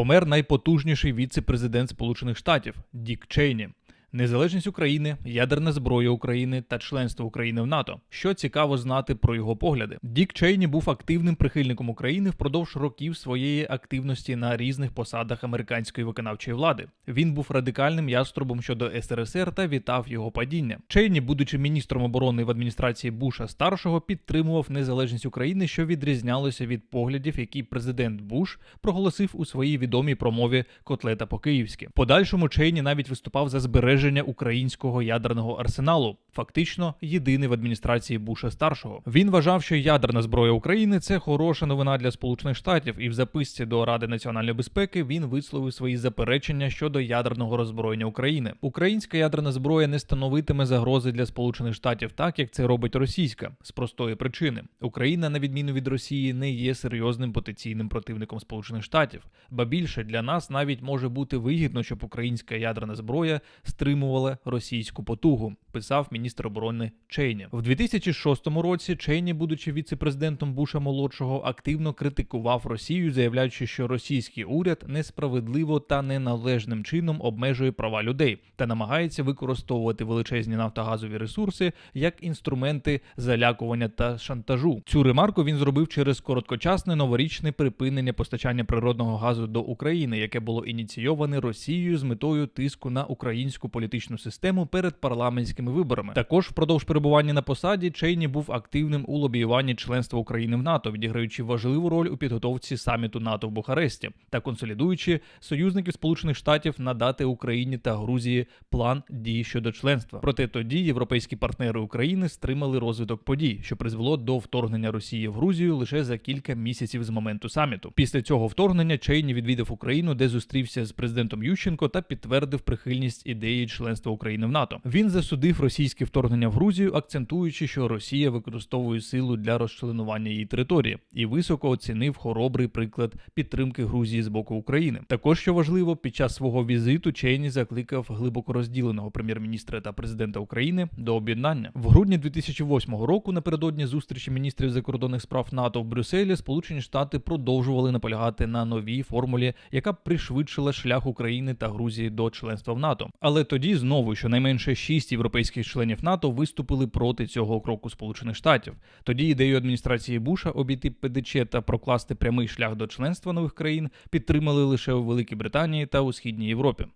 Помер найпотужніший віце-президент Сполучених Штатів Дік Чейні. Незалежність України, ядерна зброя України та членство України в НАТО. Що цікаво знати про його погляди. Дік Чейні був активним прихильником України впродовж років своєї активності на різних посадах американської виконавчої влади. Він був радикальним яструбом щодо СРСР та вітав його падіння. Чейні, будучи міністром оборони в адміністрації Буша старшого, підтримував незалежність України, що відрізнялося від поглядів, які президент Буш проголосив у своїй відомій промові Котлета по-київськи. Подальшому Чейні навіть виступав за збереження українського ядерного арсеналу, фактично єдиний в адміністрації Буша старшого. Він вважав, що ядерна зброя України це хороша новина для Сполучених Штатів, і в записці до Ради національної безпеки він висловив свої заперечення щодо ядерного роззброєння України. Українська ядерна зброя не становитиме загрози для Сполучених Штатів, так як це робить російська, з простої причини. Україна, на відміну від Росії, не є серйозним потенційним противником Сполучених Штатів. Ба більше для нас навіть може бути вигідно, щоб українська ядерна зброя стримувала російську потугу. Писав міністр оборони Чейні в 2006 році. Чейні, будучи віце-президентом Буша молодшого, активно критикував Росію, заявляючи, що російський уряд несправедливо та неналежним чином обмежує права людей та намагається використовувати величезні нафтогазові ресурси як інструменти залякування та шантажу. Цю ремарку він зробив через короткочасне новорічне припинення постачання природного газу до України, яке було ініційоване Росією з метою тиску на українську політичну систему перед парламентськими виборами. Також впродовж перебування на посаді Чейні був активним у лобіюванні членства України в НАТО, відіграючи важливу роль у підготовці саміту НАТО в Бухаресті та консолідуючи союзників Сполучених Штатів надати Україні та Грузії план дій щодо членства. Проте тоді європейські партнери України стримали розвиток подій, що призвело до вторгнення Росії в Грузію лише за кілька місяців з моменту саміту. Після цього вторгнення Чейні відвідав Україну, де зустрівся з президентом Ющенко та підтвердив прихильність ідеї членства України в НАТО. Він засудив російське вторгнення в Грузію, акцентуючи, що Росія використовує силу для розчленування її території, і високо оцінив хоробрий приклад підтримки Грузії з боку України. Також що важливо, під час свого візиту Чейні закликав глибоко розділеного прем'єр-міністра та президента України до об'єднання в грудні 2008 року. Напередодні зустрічі міністрів закордонних справ НАТО в Брюсселі Сполучені Штати продовжували наполягати на новій формулі, яка б пришвидшила шлях України та Грузії до членства в НАТО. Але тоді знову щонайменше шість європейських членів НАТО виступили проти цього кроку Сполучених Штатів. Тоді ідею адміністрації Буша обійти ПДЧ та прокласти прямий шлях до членства нових країн підтримали лише у Великій Британії та у східній Європі.